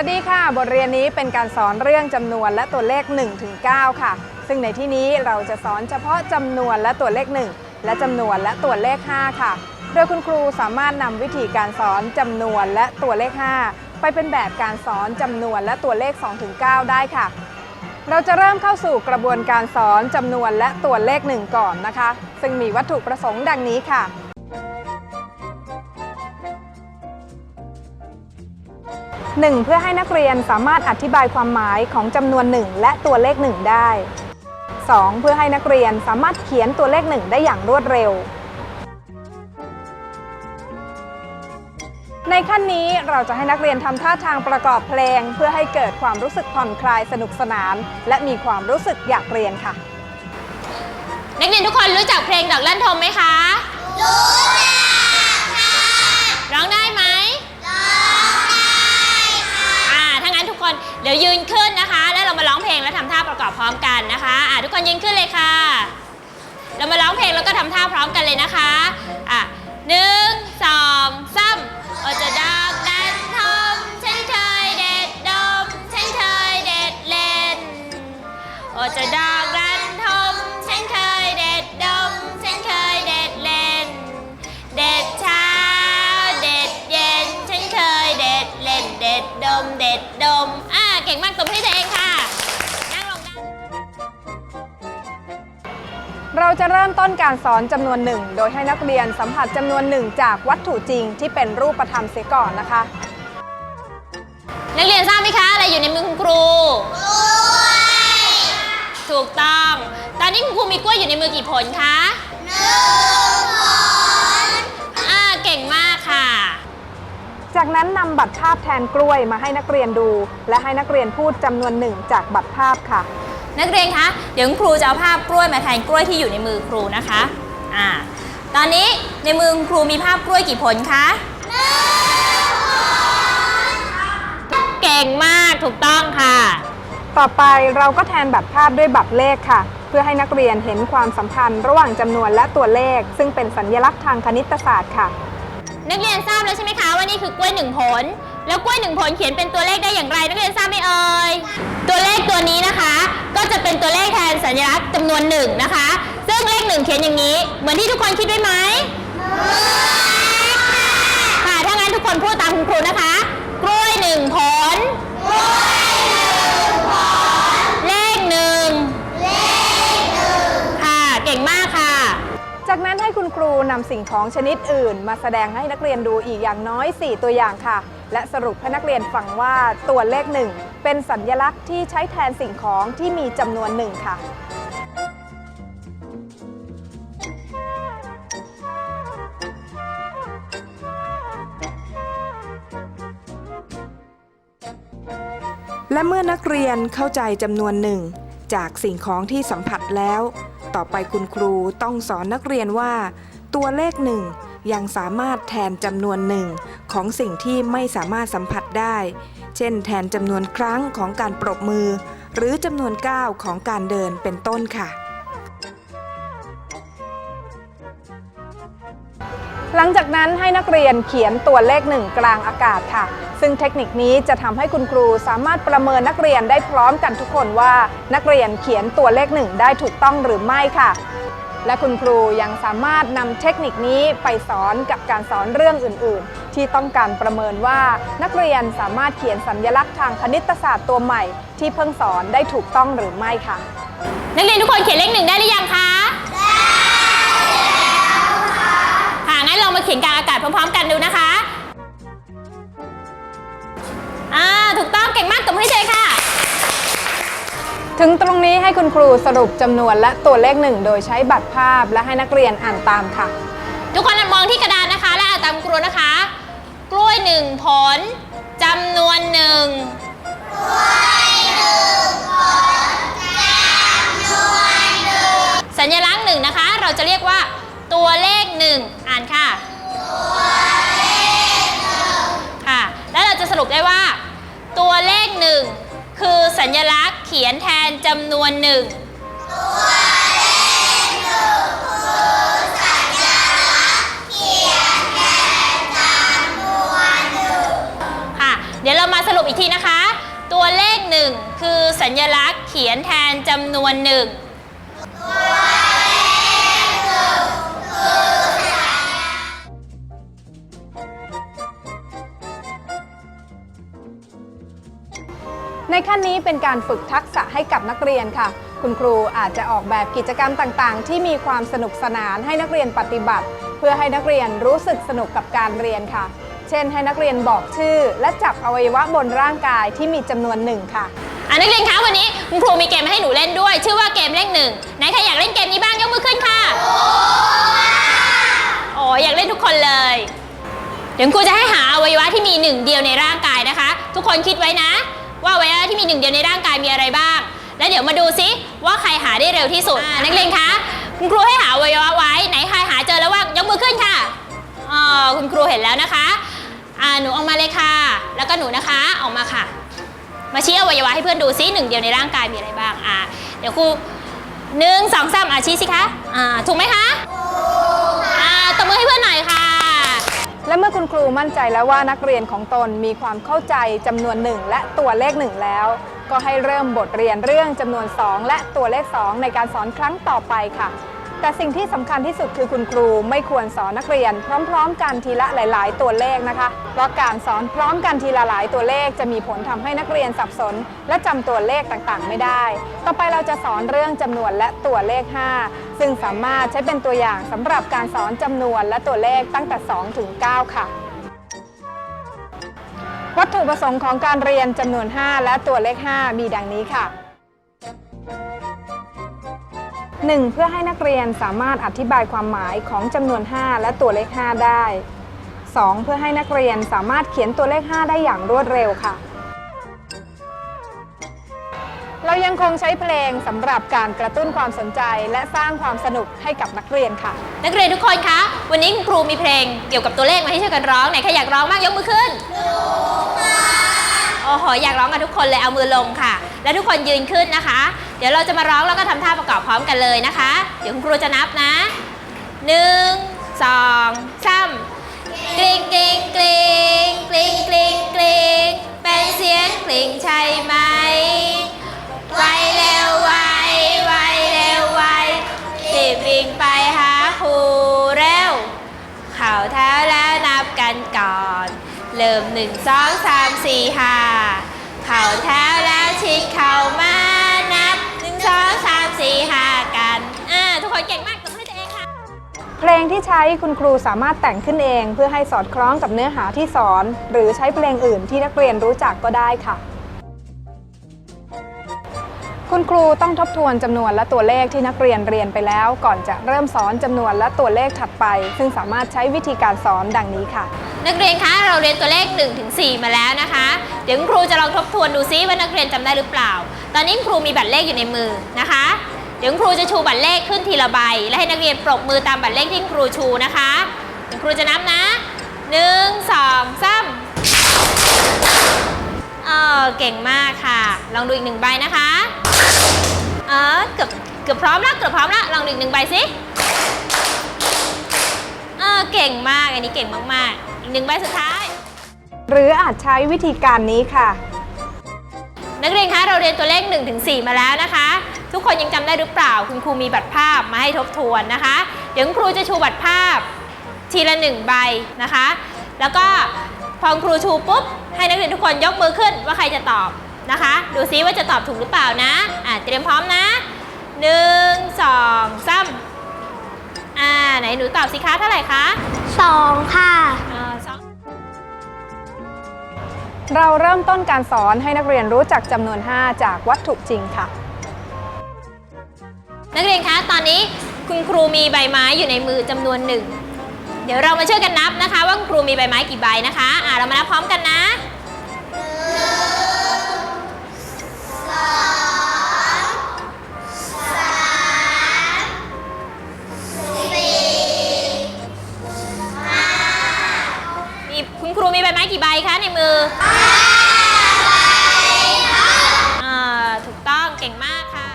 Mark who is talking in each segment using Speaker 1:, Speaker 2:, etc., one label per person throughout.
Speaker 1: วัสดีค่ะ บทเรียนนี้เป็นการสอนเรื่องจำนวนและตัวเลข1ถึง9ค่ะ ซึ่งในที่นี้เราจะสอนเฉพาะจำนวนและตัวเลข 1 และจำนวนและตัวเลข 5 ค่ะ โดยคุณครูสามารถนำวิธีการสอนจำนวนและตัวเลข 5 ไปเป็นแบบการสอนจำนวนและตัวเลข2ถึง9ได้ค่ะ เราจะเริ่มเข้าสู่กระบวนการสอนจำนวนและตัวเลข 1 ก่อนนะคะ ซึ่งมีวัตถุประสงค์ดังนี้ค่ะ 1. เพื่อให้นักเรียนสามารถอธิบายความหมายของจำนวน 1 และตัวเลข 1 ได้ 2. เพื่อให้นักเรียนสามารถเขียนตัวเลข 1 ได้อย่างรวดเร็ว ในขั้นนี้เราจะให้นักเรียนทำท่าทางประกอบเพลง เพื่อให้เกิดความรู้สึกผ่อนคลายสนุกสนาน และมีความรู้สึกอยากเรียนค่ะ
Speaker 2: นักเรียนทุกคนรู้จักเพลงดอกลั่นทมไหมคะ รู้ค่ะร้องได้ไหม ร้องได้ค่ะ อ่า ถ้างั้นทุกคนเดี๋ยวยืนขึ้นนะคะ แล้วเรามาร้องเพลงแล้วทำท่าประกอบพร้อมกันนะคะอ่าทุกคนยืนขึ้นเลยค่ะ เรามาร้องเพลงแล้วก็ทำท่าพร้อมกันเลยนะคะอะหนึ่งสองสามโอจะดอกดันทมฉันเคยเด็ดดมฉันเคยเด็ดเล่นโอจะดอกรันทมฉันเคยเด็ดดมฉันเคยเด็ดเล่น เด็ดเช้าเด็ดเย็นฉันเคยเด็ดเล่นเด็ดดมเด็ดดม เก่งมากตบให้ตัวเองค่ะ นั่งลงนั่ง
Speaker 1: เราจะเริ่มต้นการสอนจำนวนหนึ่ง โดยให้นักเรียนสัมผัสจำนวนหนึ่งจากวัตถุจริงที่เป็นรูปธรรมเสียก่อนนะคะ
Speaker 2: นักเรียนทราบไหมคะ อะไรอยู่ในมือคุณครูกล้วยถูกต้อง ตอนนี้คุณครูมีกล้วยอยู่ในมือกี่ผลคะหนึ่ง
Speaker 1: จากนั้นนำบัตรภาพแทนกล้วยมาให้นักเรียนดู และให้นักเรียนพูดจำนวนหนึ่งจากบัตรภาพค่ะ
Speaker 2: นักเรียนคะเดี๋ยวคุณครูจะเอาภาพกล้วยมาแทนกล้วยที่อยู่ในมือครูนะคะอ่าตอนนี้ในมือคุณครูมีภาพกล้วยกี่ผลคะหนึ่งผลเก่งมากถูกต้องค่ะ
Speaker 1: ต่อไปเราก็แทนบัตรภาพด้วยบัตรเลขค่ะ เพื่อให้นักเรียนเห็นความสัมพันธ์ระหว่างจำนวนและตัวเลข ซึ่งเป็นสัญลักษณ์ทางคณิตศาสตร์ค่ะ
Speaker 2: นักเรียนทราบแล้วใช่ไหมคะว่านี่คือกล้วยหนึ่งผล แล้วกล้วยหนึ่งผลเขียนเป็นตัวเลขได้อย่างไร นักเรียนทราบไหมเอ่ยตัวเลขตัวนี้นะคะ ก็จะเป็นตัวเลขแทนสัญลักษณ์จำนวนหนึ่งนะคะ ซึ่งเลขหนึ่งเขียนอย่างนี้ เหมือนที่ทุกคนคิดไว้ไหมค่ะถ้างั้นทุกคนพูดตามคุณครูนะคะ กล้วยหนึ่งผลกลขหนึ่ง ค่ะ เก่งมากค่ะ
Speaker 1: จากนั้นให้คุณครูนำสิ่งของชนิดอื่น มาแสดงให้นักเรียนดูอีกอย่างน้อย 4 ตัวอย่างค่ะ และสรุปให้นักเรียนฟังว่าตัวเลขหนึ่งเป็นสัญลักษณ์ที่ใช้แทนสิ่งของที่มีจำนวนหนึ่งค่ะและเมื่อนักเรียนเข้าใจจำนวนหนึ่ง จากสิ่งของที่สัมผัสแล้ว ต่อไปคุณครูต้องสอนนักเรียนว่า ตัวเลขหนึ่งยังสามารถแทนจำนวนหนึ่งของสิ่งที่ไม่สามารถสัมผัสได้ เช่น แทนจำนวนครั้งของการปรบมือ หรือจำนวนก้าวของการเดินเป็นต้นค่ะ หลังจากนั้นให้นักเรียนเขียนตัวเลขหนึ่งกลางอากาศค่ะ ซึ่งเทคนิคนี้จะทำให้คุณครูสามารถประเมินนักเรียนได้พร้อมกันทุกคนว่า นักเรียนเขียนตัวเลขหนึ่งได้ถูกต้องหรือไม่ค่ะ และคุณครูยังสามารถนำเทคนิคนี้ไปสอนกับการสอนเรื่องอื่น ๆ ที่ต้องการประเมินว่านักเรียนสามารถเขียนสัญลักษณ์ทางคณิตศาสตร์ตัวใหม่ ที่เพิ่งสอนได้ถูกต้องหรือไม่ค่ะ
Speaker 2: นักเรียนทุกคนเขียนเลขหนึ่งได้หรือยังคะ ได้แล้วค่ะ ค่ะ งั้นลองมาเขียนกลางอากาศพร้อมๆ กันดูนะคะ อ่า ถูกต้องเก่งมากตบมือให้เจค่ะ
Speaker 1: ถึงตรงนี้ให้คุณครูสรุปจำนวนและตัวเลขหนึ่งโดยใช้บัตรภาพและให้นักเรียนอ่านตามค่ะ
Speaker 2: ทุกคนมองที่กระดานนะคะ และอ่านตามครูนะคะ กล้วยหนึ่งผลจำนวนหนึ่งสัญลักษณ์หนึ่งนะคะ เราจะเรียกว่าตัวเลขหนึ่งอ่านค่ะ ค่ะ แล้วเราจะสรุปได้ว่า ตัวเลขหนึ่งคือสัญลักษณ์เขียนแทนจำนวนหนึ่งค่ะเดี๋ยวเรามาสรุปอีกทีนะคะ ตัวเลขหนึ่งคือสัญลักษณ์เขียนแทนจำนวนหนึ่ง
Speaker 1: ขั้นนี้เป็นการฝึกทักษะให้กับนักเรียนค่ะ คุณครูอาจจะออกแบบกิจกรรมต่างๆ ที่มีความสนุกสนานให้นักเรียนปฏิบัติ เพื่อให้นักเรียนรู้สึกสนุกกับการเรียนค่ะ เช่น ให้นักเรียนบอกชื่อ และจับอวัยวะบนร่างกายที่มีจำนวนหนึ่งค่ะ
Speaker 2: อะนักเรียนคะวันนี้คุณครูมีเกมมาให้หนูเล่นด้วย ชื่อว่าเกมเลขหนึ่งไหนใครอยากเล่นเกมนี้บ้างยกมือขึ้นค่ะโอ้อยากเล่นทุกคนเลย เดี๋ยวครูจะให้หาอวัยวะที่มีหนึ่งเดียวในร่างกายนะคะ ทุกคนคิดไว้นะ ว่าอวัยวะที่มีหนึ่งเดียวในร่างกายมีอะไรบ้าง แล้วเดี๋ยวมาดูซิว่าใครหาได้เร็วที่สุดอะนักเรียนคะคุณครูให้หาอวัยวะไว้ไหนใครหาเจอแล้วว่ายกมือขึ้นค่ะอ๋อคุณครูเห็นแล้วนะคะอ่าหนูออกมาเลยค่ะ แล้วก็หนูนะคะออกมาค่ะ มาชี้อวัยวะให้เพื่อนดูซิหนึ่งเดียวในร่างกายมีอะไรบ้างอ่าเดี๋ยวครูหนึ่งสองสามอะชี้สิคะอ่าถูกไหมคะ
Speaker 1: และเมื่อคุณครูมั่นใจแล้วว่านักเรียนของตนมีความเข้าใจจำนวนหนึ่งและตัวเลขหนึ่งแล้ว ก็ให้เริ่มบทเรียนเรื่องจำนวน 2 และตัวเลข 2 ในการสอนครั้งต่อไปค่ะ แต่สิ่งที่สำคัญที่สุดคือคุณครูไม่ควรสอนนักเรียน พร้อมๆ กันทีละหลาย ๆ ตัวเลขนะคะ เพราะการสอนพร้อมกันทีละหลายตัวเลข จะมีผลทำให้นักเรียนสับสน และจำตัวเลขต่างๆ ไม่ได้ ต่อไปเราจะสอนเรื่องจำนวนและตัวเลข 5 ซึ่งสามารถใช้เป็นตัวอย่างสำหรับการสอนจำนวนและตัวเลขตั้งแต่2ถึง9ค่ะวัตถุประสงค์ของการเรียนจำนวน 5 และตัวเลข 5 มีดังนี้ค่ะ 1. เพื่อให้นักเรียนสามารถอธิบายความหมายของจำนวน 5 และตัวเลข 5 ได้ 2. เพื่อให้นักเรียนสามารถเขียนตัวเลข 5 ได้อย่างรวดเร็วค่ะ เรายังคงใช้เพลงสำหรับการกระตุ้นความสนใจและสร้างความสนุกให้กับนักเรียนค่ะ
Speaker 2: นักเรียนทุกคนคะ วันนี้คุณครูมีเพลงเกี่ยวกับตัวเลขมาให้ช่วยกันร้องไหนใครอยากร้องบ้างยกมือขึ้นโอ้โหอยากร้องกันทุกคนเลยเอามือลงค่ะ และทุกคนยืนขึ้นนะคะ เดี๋ยวเราจะมาร้องแล้วก็ทำท่าประกอบพร้อมกันเลยนะคะ เดี๋ยวคุณครูจะนับนะหนึ่งสองสามกริ๊งกริ๊งกริ๊งกริ๊งกริ๊งกริ๊งเป็นเสียงกริ่งใช่ไหมไวเร็วไวไวเร็วไวรีบวิ่งไปหาครูเร็ว เข่าเท้าแล้วนับกันก่อน เริ่มหนึ่งสองสามสี่ห้าเข่าเท้าแล้วชิดเข่ามา นับหนึ่งสองสามสี่ห้ากันอ่าทุกคนเก่งมากตบมือให้ตัวเองค่ะ
Speaker 1: เพลงที่ใช้คุณครูสามารถแต่งขึ้นเอง เพื่อให้สอดคล้องกับเนื้อหาที่สอน หรือใช้เพลงอื่นที่นักเรียนรู้จักก็ได้ค่ะ คุณครูต้องทบทวนจำนวนและตัวเลขที่นักเรียนเรียนไปแล้ว ก่อนจะเริ่มสอนจำนวนและตัวเลขถัดไป ซึ่งสามารถใช้วิธีการสอนดังนี้ค่ะ
Speaker 2: นักเรียนคะเราเรียนตัวเลข1ถึง4มาแล้วนะคะ เดี๋ยวคุณครูจะลองทบทวนดูซิว่านักเรียนจำได้หรือเปล่า ตอนนี้คุณครูมีบัตรเลขอยู่ในมือนะคะ เดี๋ยวครูจะชูบัตรเลขขึ้นทีละใบ และให้นักเรียนปรบมือตามบัตรเลขที่คุณครูชูนะคะเดี๋ยวครูจะนับนะ1 2 3เออเก่งมากค่ะ ลองดูอีกหนึ่งใบนะคะเออเกือบเกือบพร้อมแล้วเกือบพร้อมแล้วลองดูอีกหนึ่งใบสิเออเก่งมากอันนี้เก่งมากๆอีกหนึ่งใบสุดท้าย
Speaker 1: หรืออาจใช้วิธีการนี้ค่ะ
Speaker 2: นักเรียนคะเราเรียนตัวเลข1ถึง4มาแล้วนะคะ ทุกคนยังจำได้หรือเปล่า คุณครูมีบัตรภาพมาให้ทบทวนนะคะ เดี๋ยวคุณครูจะชูบัตรภาพทีละหนึ่งใบนะคะ แล้วก็พอคุณครูชูปุ๊บให้นักเรียนทุกคนยกมือขึ้นว่าใครจะตอบนะคะ ดูซิว่าจะตอบถูกหรือเปล่านะอะเตรียมพร้อมนะหนึ่งสองสามอ่าไหนหนูตอบสิคะเท่าไหร่คะ
Speaker 3: สองค่ะ
Speaker 2: อ่าสอง
Speaker 1: เราเริ่มต้นการสอนให้นักเรียนรู้จักจำนวน 5 จากวัตถุจริงค่ะ
Speaker 2: นักเรียนคะ ตอนนี้คุณครูมีใบไม้อยู่ในมือจำนวนหนึ่ง เดี๋ยวเรามาช่วยกันนับนะคะ ว่าคุณครูมีใบไม้กี่ใบนะคะ อ่าเรามานับพร้อมกันนะ มีคุณครูมีใบไม้กี่ใบคะในมืออ่าถูกต้องเก่งมากค่ะ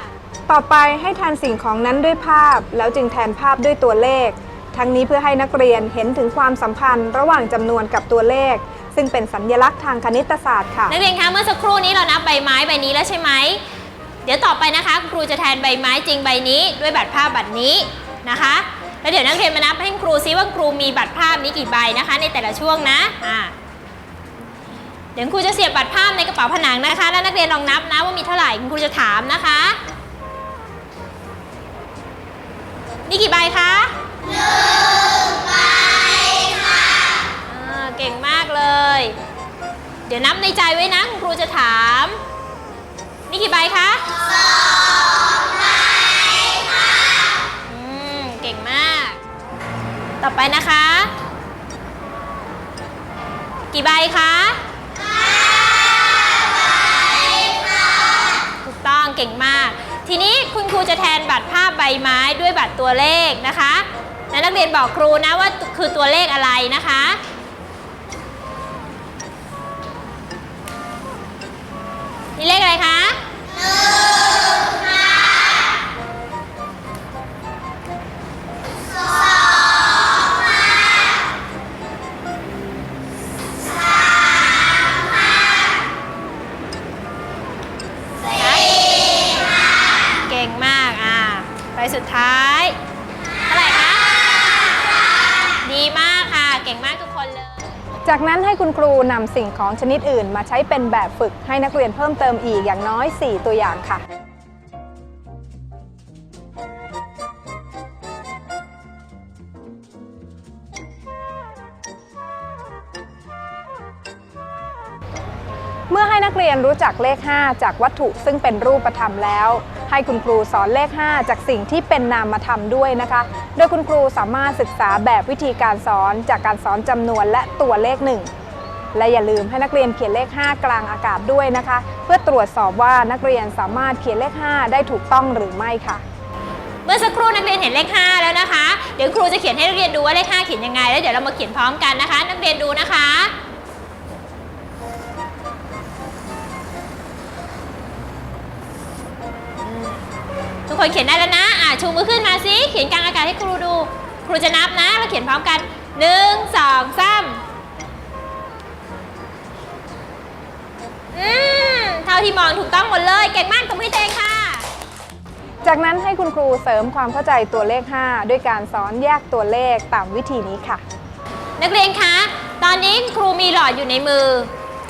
Speaker 1: ต่อไปให้แทนสิ่งของนั้นด้วยภาพ แล้วจึงแทนภาพด้วยตัวเลข ทั้งนี้เพื่อให้นักเรียนเห็นถึงความสัมพันธ์ ระหว่างจำนวนกับตัวเลข ซึ่งเป็นสัญลักษณ์ทางคณิตศาสตร์ค่ะ
Speaker 2: นักเรียนคะเมื่อสักครู่นี้เรานับใบไม้ใบนี้แล้วใช่ไหม เดี๋ยวต่อไปนะคะคุณครูจะแทนใบไม้จริงใบนี้ ด้วยบัตรภาพบัตรนี้นะคะ แล้วเดี๋ยวนักเรียนมานับให้ครูซิว่าครูมีบัตรภาพนี้กี่ใบนะคะ ในแต่ละช่วงนะอ่าเดี๋ยวคุณครูจะเสียบบัตรภาพในกระเป๋าผนังนะคะ แล้วนักเรียนลองนับนะว่ามีเท่าไหร่คุณครูจะถามนะคะนี่กี่ใบคะหนึ่งใบค่ะเก่งมากเลย เดี๋ยวนับในใจไว้นะคุณครูจะถาม นี่กี่ใบคะสอง ต่อไปนะคะ กี่ใบคะห้าใบค่ะถูกต้องเก่งมาก ทีนี้คุณครูจะแทนบัตรภาพใบไม้ด้วยบัตรตัวเลขนะคะและนักเรียนบอกครูนะว่าคือตัวเลขอะไรนะคะนี่เลขอะไรคะหนึ่ง ท้ายเท่าไหร่คะ ดีมากค่ะ เก่งมากทุกคนเลย
Speaker 1: จากนั้นให้คุณครูนำสิ่งของชนิดอื่น มาใช้เป็นแบบฝึกให้นักเรียนเพิ่มเติมอีกอย่างน้อย 4 ตัวอย่างค่ะ รู้จักเลข 5 จากวัตถุซึ่งเป็นรูปธรรมแล้ว ให้คุณครูสอนเลข 5 จากสิ่งที่เป็นนามธรรมด้วยนะคะ โดยคุณครูสามารถศึกษาแบบวิธีการสอนจากการสอนจำนวนและตัวเลขหนึ่งและอย่าลืมให้นักเรียนเขียนเลข 5 กลางอากาศด้วยนะคะ เพื่อตรวจสอบว่านักเรียนสามารถเขียนเลข 5 ได้ถูกต้องหรือไม่ค่ะ
Speaker 2: เมื่อสักครู่นักเรียนเห็นเลข 5 แล้วนะคะ เดี๋ยวครูจะเขียนให้นักเรียนดูว่าเลข 5 เขียนยังไง แล้วเดี๋ยวเรามาเขียนพร้อมกันนะคะ นักเรียนดูนะคะ ทุกคนเขียนได้แล้วนะ อะชูมือขึ้นมาสิเขียนกลางอากาศให้ครูดู ครูจะนับนะ เราเขียนพร้อมกัน1 2 3อืมเท่าที่มองถูกต้องหมดเลย เก่งมากตบมือให้ตัวเองค่ะ
Speaker 1: จากนั้นให้คุณครูเสริมความเข้าใจตัวเลข 5 ด้วยการสอนแยกตัวเลขตามวิธีนี้ค่ะ
Speaker 2: นักเรียนคะ ตอนนี้ครูมีหลอดอยู่ในมือ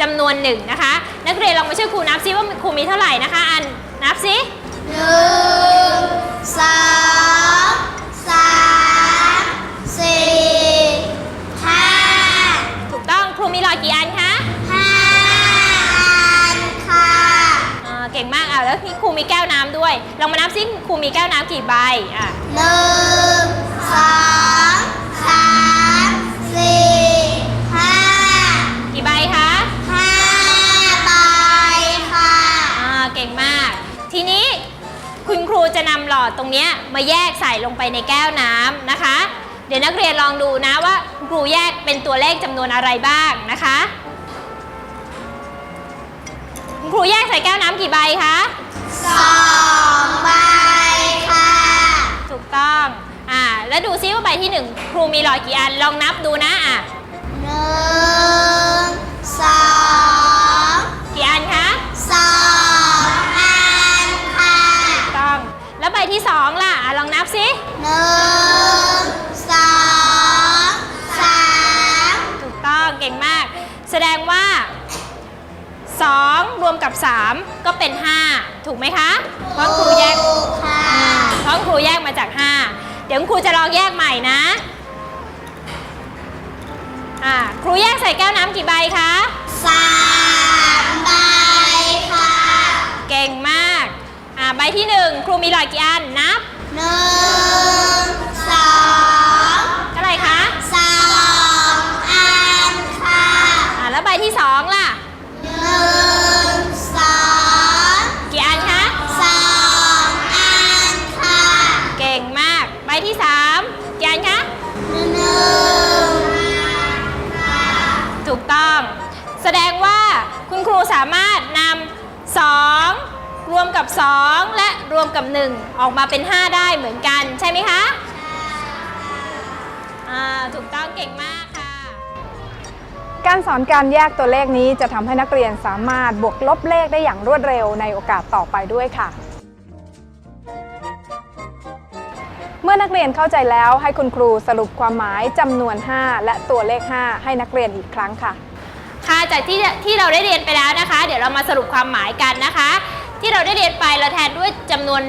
Speaker 2: จำนวนหนึ่งนะคะ นักเรียนลองมาช่วยครูนับซิว่าครูมีเท่าไหร่นะคะ อันนับซิ
Speaker 3: หนึ่งสองสาม
Speaker 2: สี่ห้าถูกต้องครูมีหอดกี่อันคะห้าอันค่ะอ่าเก่งมากอะแล้วพี่ครูมีแก้วน้ำด้วย ลอง
Speaker 3: มานับซิครูมีแก้วน้ำ
Speaker 2: กี่ใบอะ
Speaker 3: หนึ่งส
Speaker 2: อง คุณครูจะนำหลอดตรงเนี้ยมาแยกใส่ลงไปในแก้วน้ำนะคะ เดี๋ยวนักเรียนลองดูนะว่าคุณครูแยกเป็นตัวเลขจำนวนอะไรบ้างนะคะคุณครูแยกใส่แก้วน้ำกี่ใบคะ
Speaker 3: สองใบค่ะ
Speaker 2: ถูกต้องอ่าแล้วดูซิว่าใบที่หนึ่งครูมีหลอดกี่อันลองนับดูนะอะ
Speaker 3: หนึ่งสอง
Speaker 2: กี่อันคะ
Speaker 3: สองอันค่ะ
Speaker 2: ถูกต้อง แล้วใบ ที่สองล่ะอะลองนับซิ
Speaker 3: หนึ่งสองสาม
Speaker 2: ถูกต้องเก่งมาก แสดงว่า 2 รวมกับ 3 ก็เป็น 5 ถูกไหมคะ เพราะครูแยก
Speaker 3: ถูกค่ะ
Speaker 2: เพราะครูแยกมาจาก 5 เดี๋ยวครูจะลองแยกใหม่นะอ่าครูแยกใส่แก้วน้ำกี่ใบคะ
Speaker 3: สามใบค่ะ
Speaker 2: เก่งมาก อ่าใบที่หนึ่
Speaker 3: ง
Speaker 2: ครูมี
Speaker 3: หลอด
Speaker 2: กี่อัน
Speaker 3: นั
Speaker 2: บ
Speaker 3: หนึ่ง
Speaker 2: กับ 1 ออกมาเป็น 5 ได้เหมือนกันใช่ไหมคะอ่าถูกต้องเก่งมากค่ะ
Speaker 1: การสอนการแยกตัวเลขนี้จะทำให้นักเรียนสามารถบวกลบเลขได้อย่างรวดเร็วในโอกาสต่อไปด้วยค่ะ เมื่อนักเรียนเข้าใจแล้วให้คุณครูสรุปความหมายจำนวน 5 และตัวเลข 5 ให้นักเรียนอีกครั้งค่ะ
Speaker 2: ค่ะจากที่ที่เราได้เรียนไปแล้วนะคะ เดี๋ยวเรามาสรุปความหมายกันนะคะ ที่เราได้เรียนไปเราแทนด้วยจำนวน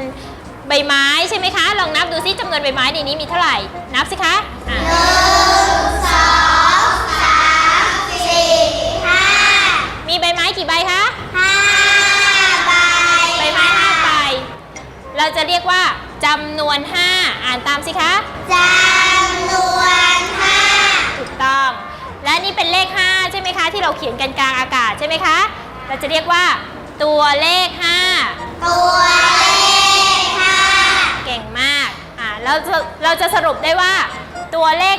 Speaker 2: ใบไม้ใช่ไหมคะ ลองนับดูซิจำนวนใบไม้ในนี้มีเท่าไหร่ นับสิคะอะ
Speaker 3: หนึ่งสองสามสี่ห้า
Speaker 2: มีใบไม้กี่ใบคะ
Speaker 3: ห้าใบ
Speaker 2: ใบไม้ห้าใบ เราจะเรียกว่าจำนวน5อ่านตามสิคะ
Speaker 3: จำนวนห้า
Speaker 2: ถูกต้อง และนี่เป็นเลข5ใช่ไหมคะ ที่เราเขียนกันกลางอากาศใช่ไหมคะ เราจะเรียกว่าตัวเลข5
Speaker 3: ตัวเลขห้า
Speaker 2: เก่งมากอ่าเราจะเราจะสรุปได้ว่า ตัวเลข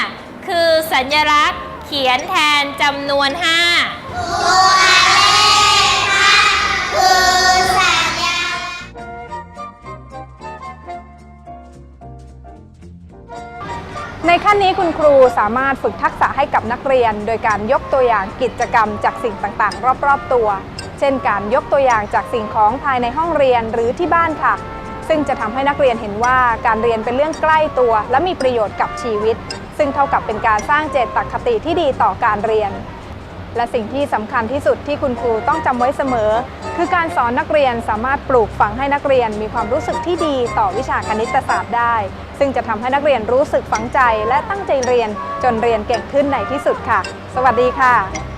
Speaker 2: 5 คือสัญลักษณ์เขียนแทนจำนวน 5
Speaker 3: ตัวเลขห้าคือสัญลักษณ์
Speaker 1: ในขั้นนี้คุณครูสามารถฝึกทักษะให้กับนักเรียน โดยการยกตัวอย่างกิจกรรมจากสิ่งต่างๆ รอบ ๆ ตัว เช่นการยกตัวอย่างจากสิ่งของภายในห้องเรียนหรือที่บ้านค่ะ ซึ่งจะทำให้นักเรียนเห็นว่าการเรียนเป็นเรื่องใกล้ตัว และมีประโยชน์กับชีวิต ซึ่งเท่ากับเป็นการสร้างเจตคติที่ดีต่อการเรียน และสิ่งที่สำคัญที่สุดที่คุณครูต้องจำไว้เสมอ คือการสอนนักเรียนสามารถปลูกฝังให้นักเรียนมีความรู้สึกที่ดีต่อวิชาคณิตศาสตร์ได้ ซึ่งจะทำให้นักเรียนรู้สึกฝังใจ และตั้งใจเรียนจนเรียนเก่งขึ้นในที่สุดค่ะ สวัสดีค่ะ